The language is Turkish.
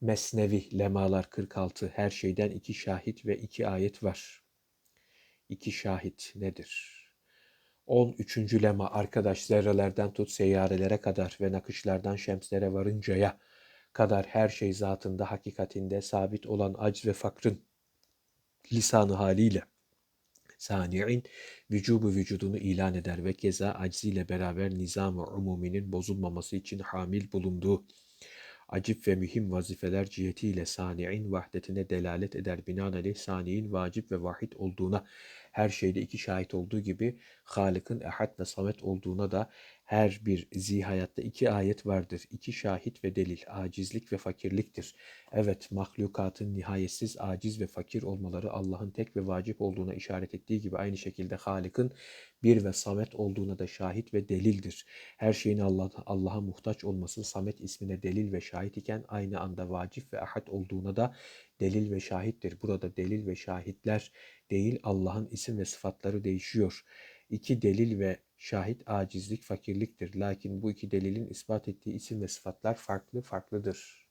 Mesnevi Lemalar 46 her şeyden iki şahit ve iki ayet var. İki şahit nedir? 13. lema arkadaş zerrelerden tut seyyarelere kadar ve nakışlardan şemslere varıncaya kadar her şey zatında hakikatinde sabit olan acz ve fakrın lisanı haliyle sani'in vücubu vücudunu ilan eder ve keza acziyle beraber nizam-ı umuminin bozulmaması için hamil bulunduğu acip ve mühim vazifeler cihetiyle sani'in vahdetine delalet eder. Binaenaleyh sani'in vacip ve vahid olduğuna, her şeyde iki şahit olduğu gibi Halık'ın ehad ve samet olduğuna da her bir zihayatta iki ayet vardır. İki şahit ve delil, acizlik ve fakirliktir. Evet, mahlukatın nihayetsiz aciz ve fakir olmaları Allah'ın tek ve vacip olduğuna işaret ettiği gibi aynı şekilde Halık'ın bir ve samet olduğuna da şahit ve delildir. Her şeyin Allah, Allah'a muhtaç olması samet ismine delil ve şahit iken aynı anda vacip ve ahad olduğuna da delil ve şahittir. Burada delil ve şahitler değil Allah'ın isim ve sıfatları değişiyor. İki delil ve şahit acizlik, fakirliktir. Lakin bu iki delilin ispat ettiği isim ve sıfatlar farklı farklıdır.